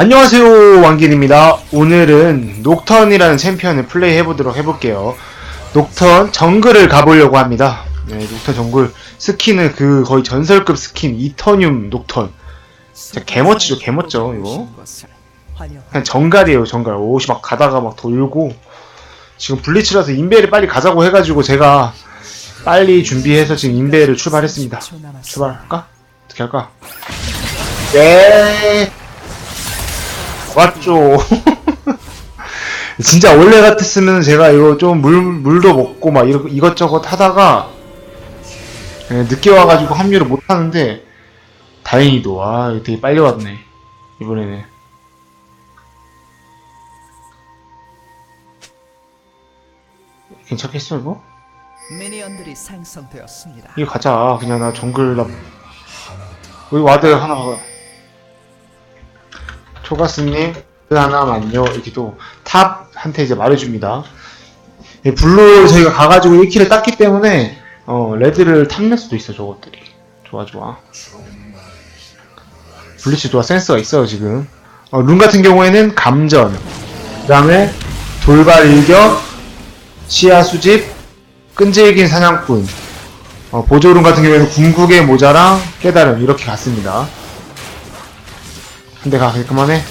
안녕하세요 왕길입니다. 오늘은 녹턴이라는 챔피언을 플레이 해보도록 해볼게요. 녹턴 정글을 가보려고 합니다. 네 녹턴 정글 스킨은 그 거의 전설급 스킨 이터늄 녹턴. 진짜 개멋지죠 개멋져 이거. 그냥 정갈이에요 정갈. 옷이 막 가다가 막 돌고. 지금 블리츠라서 인베를 빨리 가자고 해가지고 제가 빨리 준비해서 지금 인베를 출발했습니다. 출발할까? 어떻게 할까? 네 맞죠. 진짜 원래 같았으면 제가 이거 좀 물, 물도 먹고 막 이러, 이것저것 하다가 예, 늦게 와가지고 합류를 못 하는데 다행히도 아 이거 되게 빨리 왔네 이번에는 괜찮겠어 이거? 미니언들이 생성되었습니다. 이거 가자 그냥 나 정글 나 여기 와드 하나 봐 초가스님 그 하나만요. 이렇게도 탑한테 이제 말해줍니다. 이 블루 저희가 가가지고 1킬을 땄기 때문에 어 레드를 탐낼 수도 있어 저것들이. 좋아 좋아. 블리치 좋아. 센스가 있어요 지금. 어, 룬 같은 경우에는 감전. 그 다음에 돌발 일격 시야 수집 끈질긴 사냥꾼. 어, 보조룬 같은 경우에는 궁극의 모자랑 깨달음. 이렇게 갔습니다. 근데 가 그만해.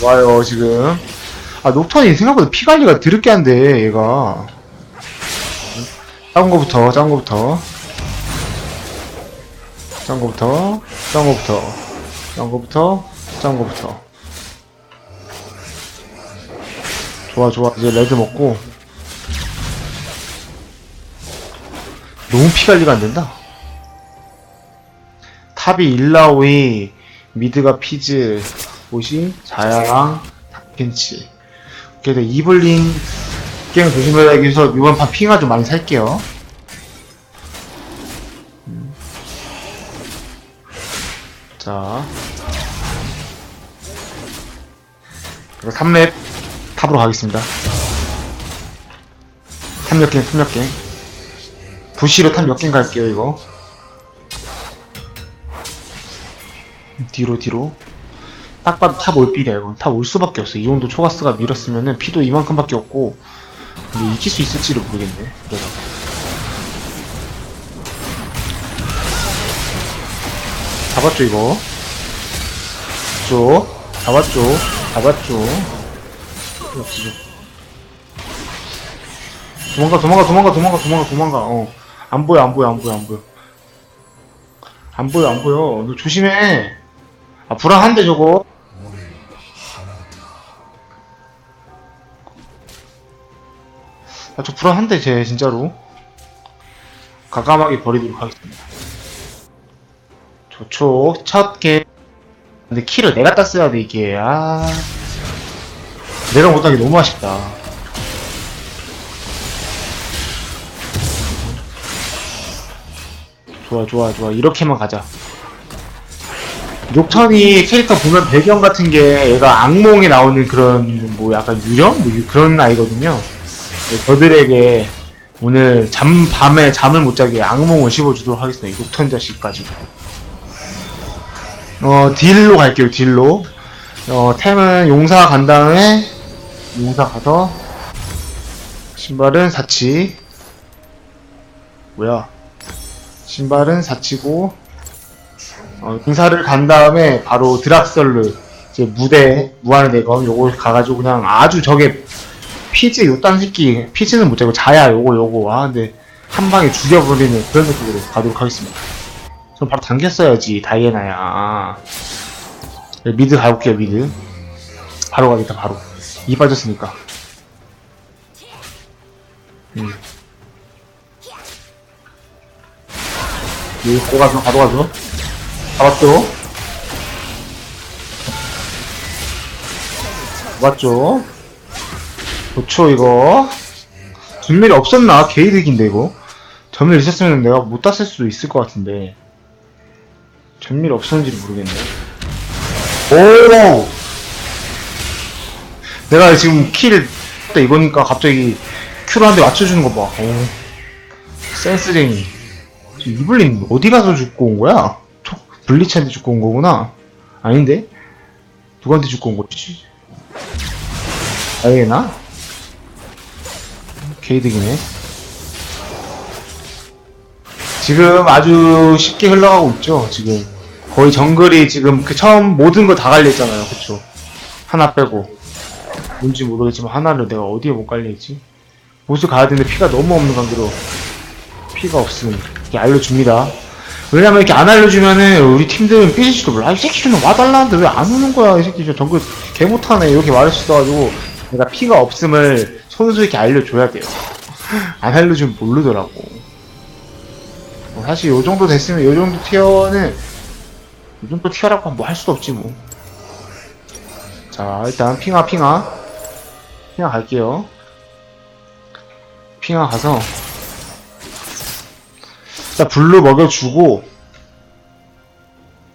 좋아요 지금. 아 녹턴이 생각보다 피 관리가 드럽게 한데 얘가. 작은 거부터 작은 거부터. 작은 거부터 작은 거부터 작은 거부터 작은 거부터. 좋아 좋아 이제 레드 먹고 너무 피 관리가 안 된다. 탑이 일라오이, 미드가 피즈, 보시, 자야랑 탑켄치. 그래도 이블린 게임 조심해야 해서 이번 판 핑화 좀 많이 살게요. 음. 자. 그리고 3렙 탑으로 가겠습니다. 탑몇 개, 탑몇 개. 부시로 탑몇개 갈게요 이거 뒤로 뒤로. 딱 봐도 탑 올 필이야 이거 탑올 수밖에 없어. 이 정도 초가스가 밀었으면은 피도 이만큼밖에 없고. 근데 이길 수 있을지를 모르겠네. 그래서. 잡았죠 이거? 죠? 잡았죠? 잡았죠. 도망가 도망가 도망가 도망가 도망가 도망가. 어. 안 보여 안 보여 안 보여 안 보여. 안 보여 안 보여. 너 조심해 아 불안한데 저거? 아 저 불안한데 쟤 진짜로. 가감하게 버리도록 하겠습니다. 좋죠. 첫개. 근데 키를 내가 땄어야 돼 이게. 아. 내가 게 너무 아쉽다. 좋아 좋아 좋아. 이렇게만 가자 녹턴이 캐릭터 보면 배경 같은 게 얘가 악몽에 나오는 그런 뭐 약간 유령? 뭐 유- 그런 아이거든요. 네, 저들에게 오늘 잠 밤에 잠을 못 자게 악몽을 씹어주도록 하겠습니다. 이 녹턴 자식 가지고 어 딜로 갈게요 딜로. 어 템은 용사 간 다음에 용사 가서 신발은 사치. 뭐야? 신발은 사치고 어, 인사를 간 다음에 바로 드락설르 이제 무대 무한의 대검 요거 가가지고 그냥 아주 저게 피즈 요딴 새끼 피즈는 못 잡고 자야 요거 요거 아 근데 한 방에 죽여버리는 그런 느낌으로 가도록 하겠습니다. 전 바로 당겼어야지 다이애나야. 네, 미드 가볼게요 미드. 바로 가겠다 바로. 이 빠졌으니까. 음. 여기 가져가죠, 가져가죠. 잡았죠? 맞죠? 좋죠, 이거. 전멸이 없었나? 개이득인데, 이거. 전멸 있었으면 내가 못 땄을 수도 있을 것 같은데. 전멸이 없었는지 모르겠네. 오! 내가 지금 킬, 딱 이거니까 갑자기 큐를 한대 맞춰주는 거 봐. 오. 센스쟁이. 저 이블린 어디 가서 죽고 온 거야? 초- 블리치한테 죽고 온 거구나. 아닌데? 누구한테 죽고 온 거지? 다이애나? 게이득이네. 지금 아주 쉽게 흘러가고 있죠, 지금. 거의 정글이 지금 그 처음 모든 거 다 갈려있잖아요, 그쵸? 하나 빼고. 뭔지 모르겠지만 하나를 내가 어디에 못 갈려있지? 보스 가야 되는데 피가 너무 없는 관계로 피가 없음. 이렇게 알려줍니다. 왜냐면 이렇게 안 알려주면은 우리 팀들은 삐질지도 몰라. 아, 이 새끼 좀 와달라는데 왜 안 오는 거야? 이 새끼 저 정글 개 못하네. 이렇게 말할 수 있어가지고 내가 피가 없음을 이렇게 알려줘야 돼요. 안 알려주면 모르더라고. 뭐 사실 요 정도 됐으면 요 정도 티어는 요 정도 티어라고 뭐 할 수도 없지 뭐. 자 일단 핑아 핑아 핑아 갈게요. 핑아 가서 일단 블루 먹여주고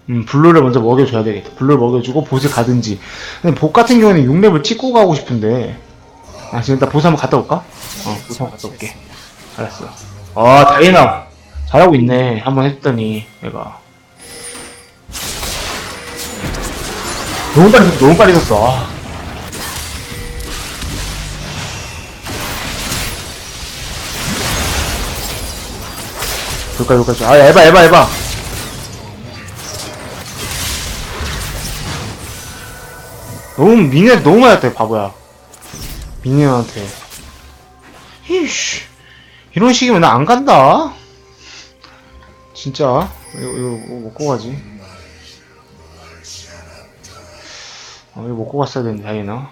음 블루를 먼저 먹여줘야 되겠다. 블루를 먹여주고 보스 가든지. 근데 복 같은 경우는 6렙을 찍고 가고 싶은데. 아 지금 일단 보스 한번 갔다 올까? 어 보스 한번 갔다 올게. 알았어. 아 다이나 잘하고 있네. 한번 했더니 얘가. 너무 빨리 너무 빨리 썼어 아. 여기까지 여기까지 아 에바 에바 에바. 너무 미니한테 너무 맞았다 바보야. 미니한테. 이씨. 이런 식이면 나 안 간다. 진짜. 이거 이거 뭐 먹고 가지? 어 이거 먹고 갔어야 되는데 다이나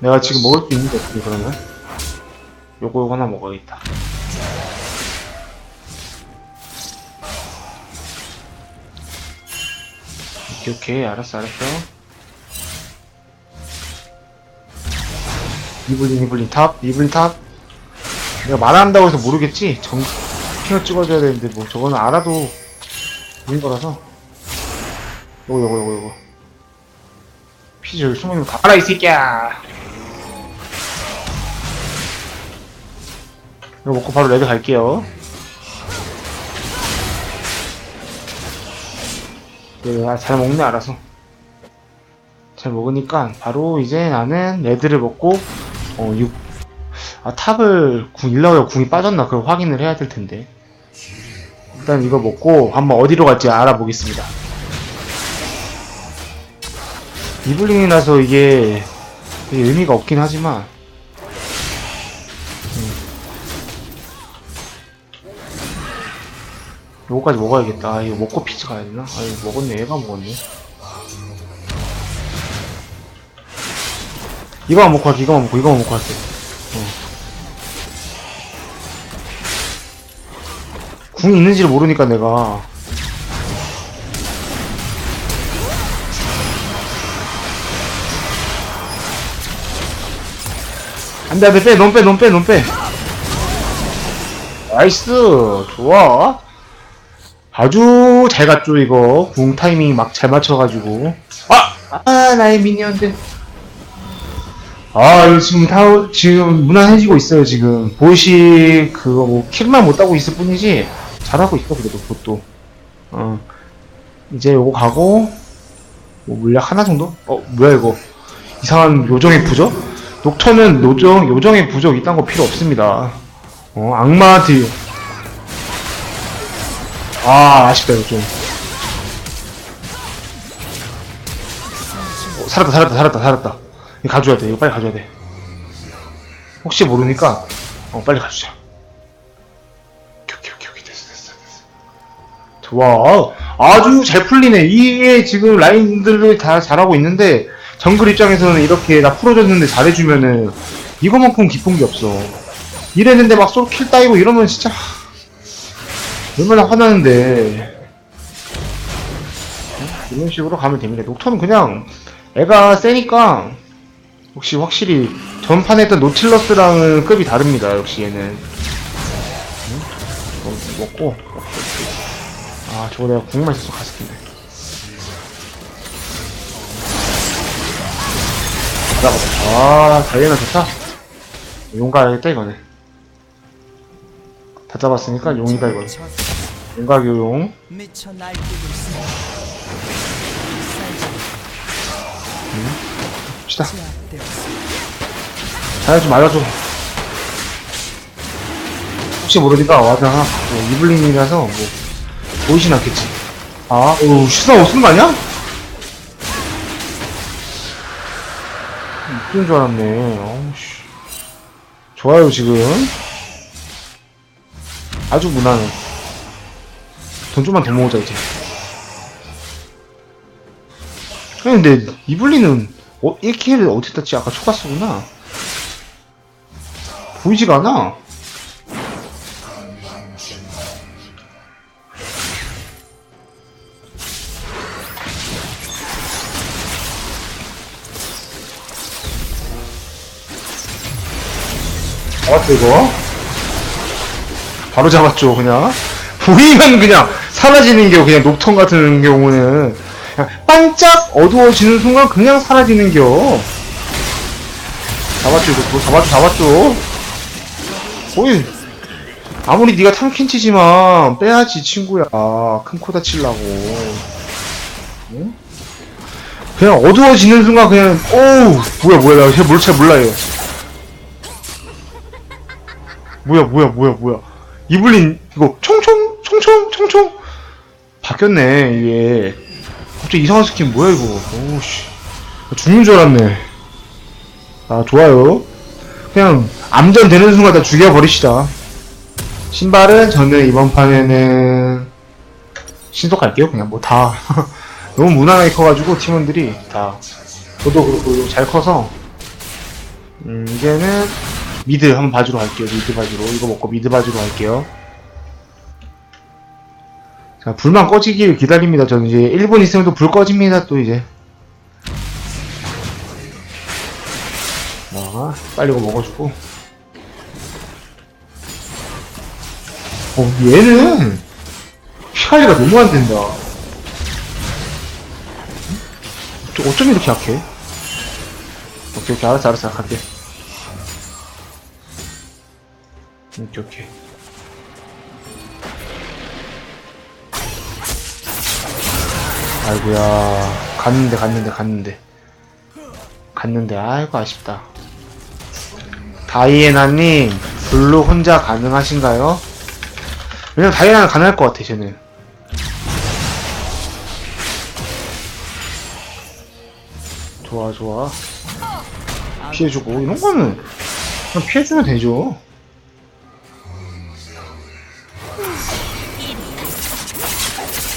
내가 지금 먹을 수 있는데 어떻게 그러면? 요거 요거 하나 먹어야겠다 오케이 오케이. 알았어 알았어. 이블린 이블린 탑 이블린 탑. 내가 말한다고 해서 모르겠지? 정 핑을 찍어줘야 되는데 뭐 저거는 알아도 보인 거라서. 요거 요거 요거 요거. 피지 여기 숨어있는 거 가라 이 새끼야. 이거 먹고 바로 레드 갈게요 네, 아, 잘 먹네 알아서 잘 먹으니까 바로 이제 나는 레드를 먹고 어 6. 아 탑을 궁 일라오가 궁이 빠졌나 그걸 확인을 해야 될 텐데 일단 이거 먹고 한번 어디로 갈지 알아보겠습니다 이블링이라서 이게 의미가 없긴 하지만 요거까지 먹어야겠다. 아, 이거 먹고 피즈 가야 되나? 아 이거 먹었네. 얘가 먹었네. 이거만 먹고 할게 이거만 먹고 이거만 먹고 할게. 어. 궁이 있는지를 모르니까 내가. 안 돼 안 돼 빼 넌 빼 넌 빼 넌 빼. 나이스! 좋아 아주 잘 갔죠 이거 궁 타이밍 막 잘 맞춰가지고 아! 아 나의 미니언들 아, 이거 지금 다, 지금 무난해지고 있어요, 지금. 보이시, 그거 뭐, 킬만 못 따고 있을 뿐이지, 잘하고 있어, 그래도, 그것도. 어. 이제 요거 가고, 뭐, 물약 하나 정도? 어, 뭐야, 이거. 이상한 요정의 부적? 녹턴은 요정, 요정의 부적 이딴 거 필요 없습니다. 어, 악마한테. 아, 아쉽다, 이거 좀. 어, 살았다, 살았다, 살았다, 살았다. 이거 가져야 돼. 이거 빨리 가져야 돼. 혹시 모르니까 어 빨리 됐어 됐어. 좋아. 아주 잘 풀리네. 이게 지금 라인들을 다 잘하고 있는데 정글 입장에서는 이렇게 나 풀어줬는데 잘해주면은 이거만큼 기쁜 게 없어. 이랬는데 막 솔로 킬 따이고 이러면 진짜 얼마나 화나는데. 어? 이런 식으로 가면 됩니다. 녹턴은 그냥 애가 세니까 혹시 확실히 전판에 했던 노틸러스랑은 급이 다릅니다. 역시 얘는. 응? 어, 먹고. 아, 저거 내가 국만 있어서 갔을 텐데. 아, 다이애나 좋다. 용 가야겠다, 이거는. 다 잡았으니까 용이다, 이거는. 공각 교용 시다 자야 좀 말려줘 혹시 모르니까 와서 하나 이블린이라서 뭐 보이진 않겠지 아, 오, 시사 없는 거 아니야? 음, 이쁜 줄 알았네. 어우씨. 좋아요, 지금. 아주 무난해. 돈 좀만 더 모으자, 이제. 아니, 근데, 이블린은, 어, 1킬을 어디 땄지? 아까 초가스구나. 보이지가 않아. 잡았어, 이거. 바로 잡았죠, 그냥. 보이면 그냥 사라지는 겨, 그냥 녹턴 같은 경우는. 그냥 반짝 어두워지는 순간 그냥 사라지는 겨. 잡았죠, 이거. 잡았죠, 잡았죠. 거의 아무리 네가 탐켄치지만 빼야지 친구야 큰 코 다치려고 응? 그냥 어두워지는 순간 그냥 오우 뭐야 뭐야 나뭘잘 몰라요 뭐야 뭐야 뭐야 뭐야 이블린 이거 총총 총총 총총 바뀌었네 이게 갑자기 이상한 스킨 뭐야 이거 오우씨 죽는 줄 알았네 아 좋아요 그냥 암전 되는 순간 다 죽여버리시다. 신발은 저는 이번 판에는 신속 할게요. 그냥 뭐 다 너무 무난하게 커가지고 팀원들이 다 저도 그렇고 잘 커서 음, 이제는 미드 한번 봐주러 갈게요. 미드 봐주러 이거 먹고 미드 봐주러 갈게요. 자 불만 꺼지길 기다립니다. 저는 이제 1분 있으면 또 불 꺼집니다. 또 이제 자, 빨리 이거 먹어주고. 어, 얘는 피관리가 너무 안 된다. 저 어쩜 이렇게 약해? 오케이, 오케이, 알았어, 알았어, 갈게. 오케이, 오케이. 아이고야, 갔는데, 갔는데, 갔는데. 갔는데, 아이고, 아쉽다. 다이애나님, 블루 혼자 가능하신가요? 왜냐면 다이애나는 가능할 것 같아, 쟤는. 좋아, 좋아. 피해주고, 이런 거는, 그냥 피해주면 되죠.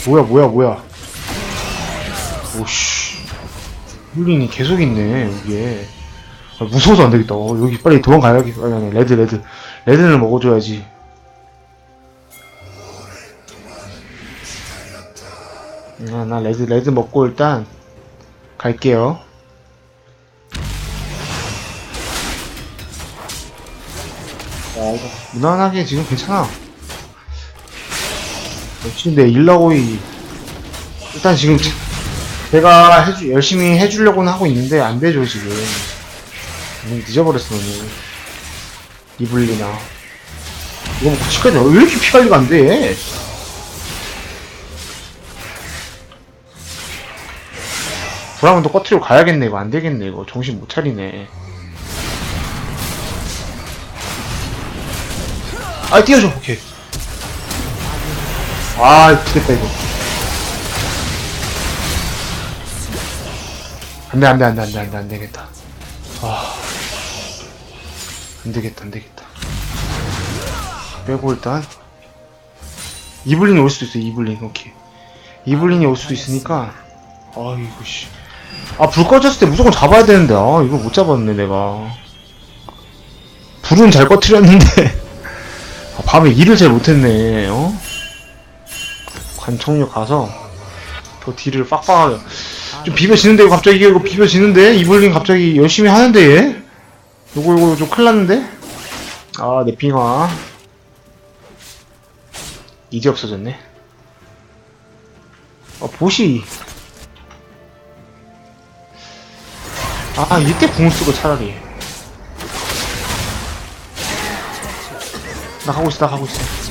뭐야, 뭐야, 뭐야. 오씨. 훌린이 계속 있네, 여기에. 아, 무서워서 안 되겠다. 어, 여기 빨리 도망가야겠다. 아니, 아니, 레드, 레드. 레드는 먹어줘야지. 아, 나 레드, 레드 먹고 일단 갈게요. 야, 이거 무난하게 지금 괜찮아. 역시 내 일라고이 일단 지금 제가 해주, 열심히 해주려고는 하고 있는데 안 되죠 지금. 너무 늦어버렸어 오늘 이블리나. 이거 먹고 치까지 왜 이렇게 피 관리가 안 돼? 브라운 도 꺼트리고 가야겠네 이거 안 되겠네 이거. 정신 못 차리네. 아 뛰어줘 오케이. 아 죽겠다 이거 안돼 안돼 안돼 안돼 안돼 안되겠다. 아. 안되겠다 안되겠다. 빼고 일단. 이블린이 올 수도 있어 이블린. 오케이. 이블린이 올 수도 있으니까. 아이고 씨아 불 꺼졌을 때 무조건 잡아야 되는데. 아 이거 못 잡았네 내가. 불은 잘 꺼트렸는데. 아, 밤에 일을 잘 못했네 어? 관청역 가서 더 딜을 빡빡하게 좀 비벼지는데 갑자기 이거 비벼지는데? 이블린 갑자기 열심히 하는데 얘? 요거 요거 좀 큰일 났는데? 아내 핑화 이제 없어졌네. 아 보시. 아 이때 궁을 쓰고 차라리. 나 가고 있어 나 가고 있어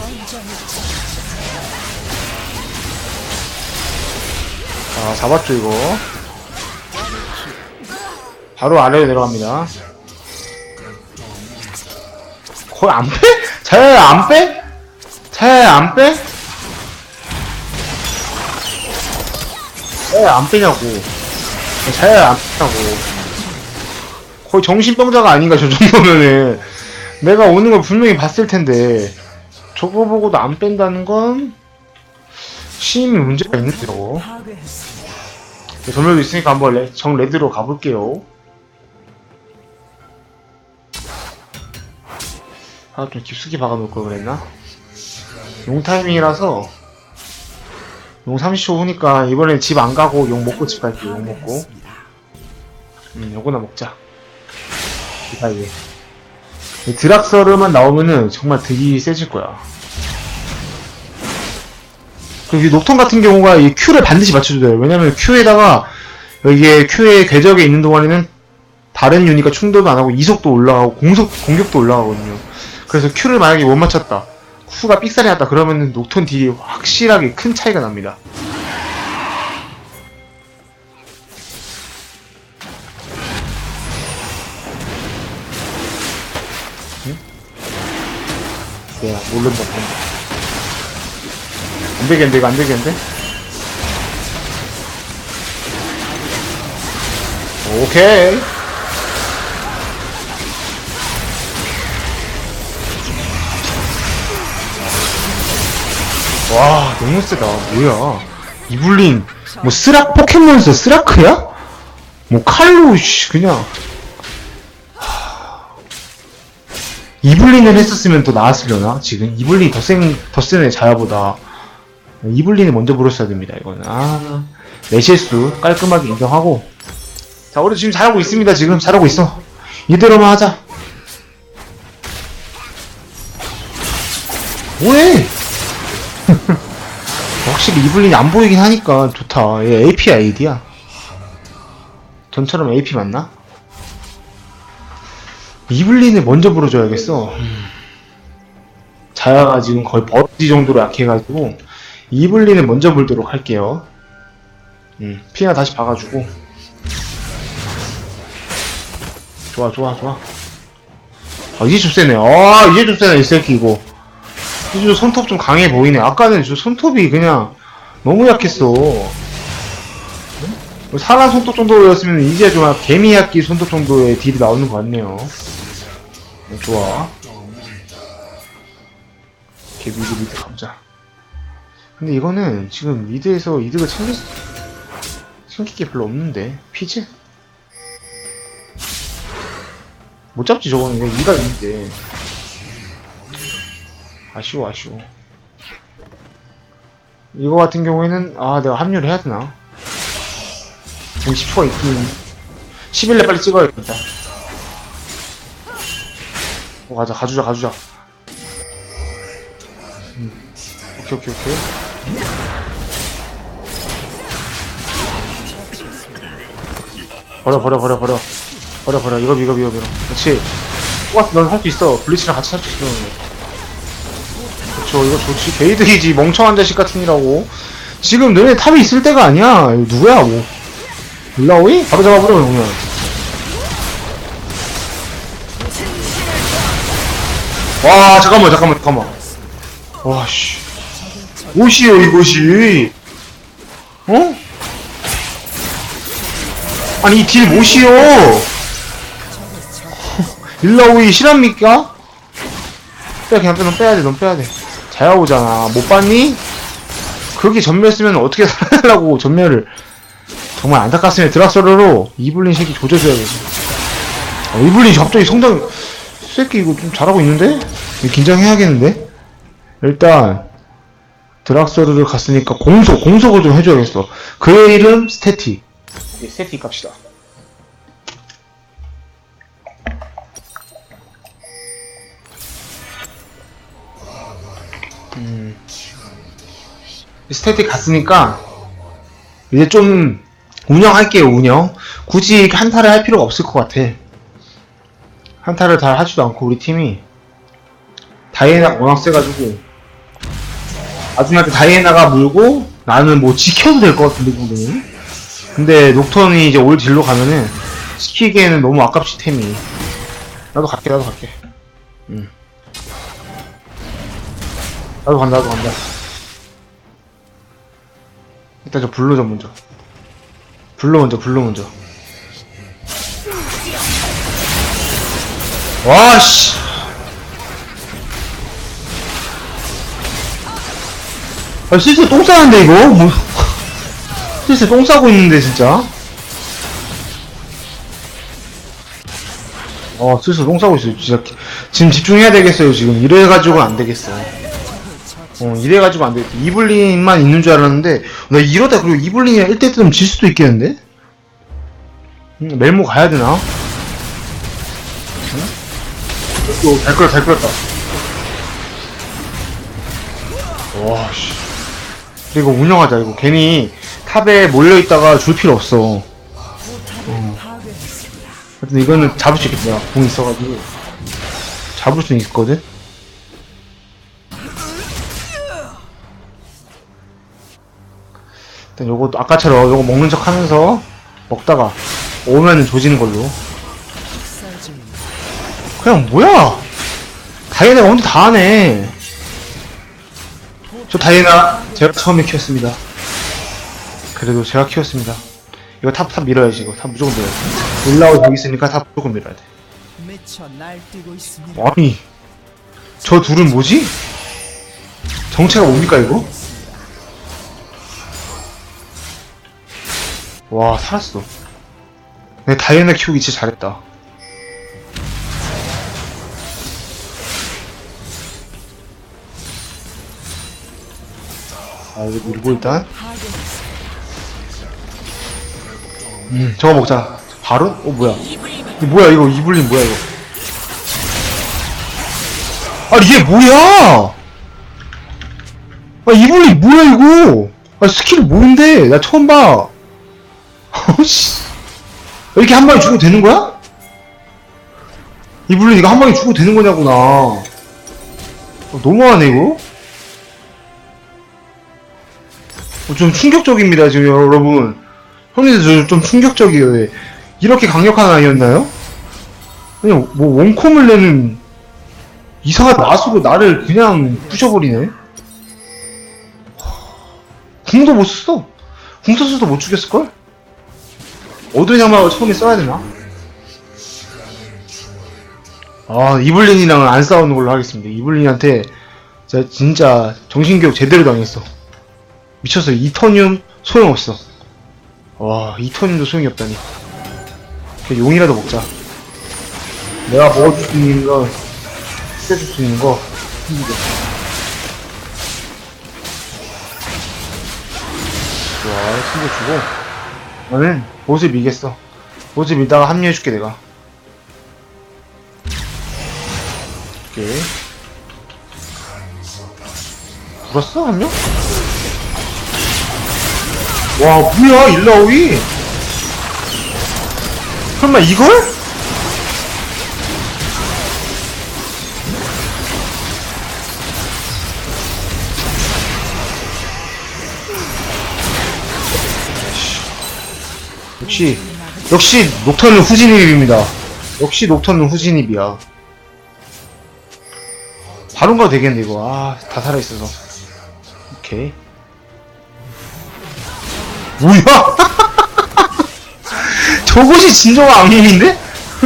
아 잡았죠 이거 바로 아래로 내려갑니다. 거의 안 빼? 자야야 안 빼? 자야야 안 빼? 자야야 안 빼냐고. 자야야 안 빼냐고. 거의 정신병자가 아닌가 저 정도면은. 내가 오는 걸 분명히 봤을 텐데. 저거 보고도 안 뺀다는 건 심히 문제가 있는데요. 네, 전멸도 있으니까 한번 레, 정 레드로 가볼게요. 아, 좀 깊숙이 박아놓을 걸 그랬나? 용 타이밍이라서 용 30초 후니까 이번엔 집 안 가고 용 먹고 집 갈게요. 용 먹고. 음, 요거나 먹자. 이 사이에. 이 드락서르만 나오면은 정말 득이 세질 거야. 그리고 이 녹턴 같은 경우가 이 Q를 반드시 맞춰줘야 돼요. 왜냐면 Q에다가 여기에 Q의 궤적에 있는 동안에는 다른 유니가 충돌도 안 하고 이속도 올라가고 공속, 공격도 올라가거든요. 그래서 Q를 만약에 못 맞췄다. Q가 삑살이 났다. 그러면은 녹턴 딜이 확실하게 큰 차이가 납니다. 야, 모른다, 모른다. 안 되겠는데, 이거 안 되겠는데? 오케이. 와, 너무 세다. 뭐야. 이블린, 뭐, 스락, 포켓몬스터 스라크야? 뭐, 칼로, 씨, 그냥. 이블린을 했었으면 더 나았으려나? 지금 이블린 더 센, 더 센의 자야보다 이블린을 먼저 불었어야 됩니다. 이거는 아, 내 실수 깔끔하게 인정하고 자, 우리 지금 잘하고 있습니다. 지금 잘하고 있어. 이대로만 하자. 뭐해? 확실히 이블린이 안 보이긴 하니까 좋다. 얘 AP 아이디야. 전처럼 AP 맞나? 이블린을 먼저 불어줘야겠어. 자야가 지금 거의 버지 정도로 약해가지고 이블린을 먼저 불도록 할게요. 음, 피나 다시 박아주고. 좋아, 좋아, 좋아. 아, 이제 좀 세네. 아, 이제 좀 세네, 이 새끼, 이거. 이제 좀 손톱 좀 강해 보이네. 아까는 저 손톱이 그냥 너무 약했어. 사람 손톱 정도였으면 이제 좀 개미약기 손톱 정도의 딜이 나오는 것 같네요. 네, 좋아. 미드, 미드 가보자. 근데 이거는 지금 미드에서 이득을 챙길, 수- 챙길 게 별로 없는데. 피즈? 못 잡지, 저거는. 이거 이가 있는데. 아쉬워, 아쉬워. 이거 같은 경우에는, 아, 내가 합류를 해야 되나? 지금 10초가 있긴. 11렙 빨리 찍어야겠다. 어, 가자, 가주자, 가주자. 음. 오케이, 오케이, 오케이. 버려, 버려, 버려, 버려. 버려, 버려. 이거, 이거, 이거, 이거. 그렇지. 똑같아, 넌할 수 있어. 블리츠랑 같이 할 수 있어. 그렇죠, 이거 좋지. 게이드이지. 멍청한 자식 같으니라고. 지금 너네 탑에 있을 때가 아니야. 이거 누구야, 뭐. 일라오이? 바로 잡아버려, 그러면. 와, 잠깐만, 잠깐만, 잠깐만. 와, 씨. 무엇이요, 이것이? 어? 아니, 이딜 무엇이요? 일라오이 실합니까? 빼, 그냥 빼, 넌 빼야 돼, 넌 빼야 돼. 자야오잖아. 못 봤니? 그렇게 전멸 쓰면 어떻게 살려고 전멸을. 정말 안타깝으면 드락서르로 이블린 새끼 조져줘야겠어. 어, 이블린 갑자기 성장, 이 새끼 이거 좀 잘하고 있는데? 긴장해야겠는데? 일단, 드락서르를 갔으니까 공속, 공속을 좀 해줘야겠어. 그의 이름 스태티. 네, 스태티 갑시다. 음. 스태틱 갔으니까 이제 좀 운영할게요 운영 굳이 한타를 할 필요가 없을 것 같아 한타를 잘 하지도 않고 우리 팀이 다이애나가 워낙 세가지고 나중에 다이애나가 물고 나는 뭐 지켜도 될 것 같은데 정도는 근데 녹턴이 이제 올 딜로 가면은 시키기에는 너무 아깝지 템이. 나도 갈게 나도 갈게. 응. 나도 간다 나도 간다. 일단 저 블루 좀 먼저. 블루 먼저 블루 먼저. 와씨 아 실제 똥 싸는데 이거? 뭐. 실제 똥 싸고 있는데 진짜. 어 슬슬 똥 싸고 있어요. 진짜 지금 집중해야 되겠어요 지금. 이래가지고 안 되겠어. 어 이래가지고 안 되겠어. 이블린만 있는 줄 알았는데 나 이러다 그리고 이블린이랑 1대 뜨면 질 수도 있겠는데? 음, 멜모 가야 되나? 응? 오, 잘 끌었다 잘 끌었다. 와씨 이거 운영하자 이거 괜히 탑에 몰려있다가 줄 필요 없어. 하여튼 이거는 잡을 수 있겠다. 공 있어가지고. 잡을 수 있거든? 일단 요거 아까처럼 요거 먹는 척 하면서 먹다가 오면은 조지는 걸로. 그냥 뭐야! 다이애나가 혼자 다 하네. 저 다이애나 제가 처음에 키웠습니다. 그래도 제가 키웠습니다. 이거 탑, 탑 밀어야지, 이거. 탑 무조건 밀어야 돼. 올라오고 여기 있으니까 탑 무조건 밀어야 돼. 미쳐 날뛰고 있습니다. 아니 저 둘은 뭐지? 정체가 뭡니까 이거? 와 살았어 내 다이애나 키우기 진짜 잘했다 아 이거 밀고 일단. 음 저거 먹자. 바로? 어 뭐야? 이거 뭐야 이거? 이블린 뭐야 이거? 아니 이게 뭐야? 아 이블린 뭐야 이거? 아 스킬 뭔데? 나 처음 봐. 어씨. 이렇게 한 방에 죽어도 되는 거야? 이블린 이거 한 방에 죽어도 되는 거냐구나. 어, 너무하네 이거 좀 충격적입니다 지금 여러분 형님들 저좀 충격적이에요. 왜. 이렇게 강력한 아이였나요? 그냥 뭐 원콤을 내는 이상한 마수로 나를 그냥 부셔버리네. 궁도 못 썼어. 궁 썼어도 못 죽였을걸? 어두운 장막을 처음에 써야 되나? 아, 이블린이랑은 안 싸우는 걸로 하겠습니다. 이블린한테 진짜 정신교육 제대로 당했어. 미쳤어. 이터늄 소용없어. 와, 이 턴도 소용이 없다니. 그냥 용이라도 먹자. 내가 먹어줄 수 있는 거, 해줄 수 있는 거, 힘들어. 좋아, 챙겨주고. 나는 보스 밀겠어. 보스 밀다가 합류해줄게, 내가. 오케이. 불었어, 한 명? 와 뭐야 일라오이? 설마 이걸? 역시 역시 녹턴은 후진입입니다. 역시 녹턴은 후진입이야. 바론 가도 되겠네 이거. 아 다 살아있어서. 오케이 뭐야? 저것이 진정한 악몽인데?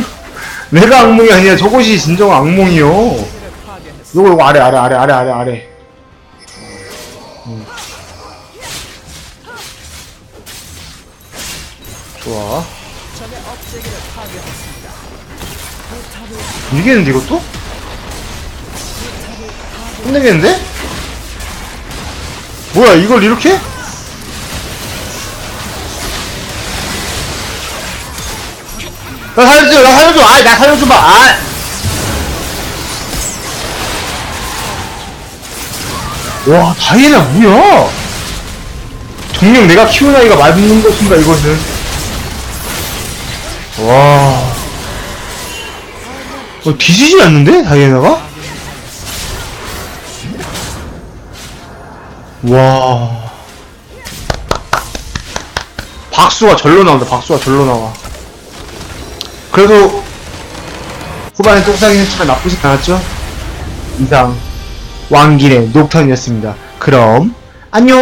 내가 악몽이 아니라 저것이 진정한 악몽이요. 요거 요거 아래 아래 아래 아래 아래 아래. 음. 좋아. 이기겠는데 이것도? 끝내겠는데? 뭐야 이걸 이렇게? 나 살려줘 나 살려줘 아이 나 살려줘봐 아 와, 다이애나 뭐야? 정녕 내가 키운 아이가 맞는 것인가, 이것은? 와. 어, 뒤지지 않는데? 다이애나가? 와. 박수가 절로 나온다, 박수가 절로 나와. 그래도 후반에 똥싸긴 했지만 나쁘지 않았죠? 이상 왕길의 녹턴이었습니다. 그럼 안녕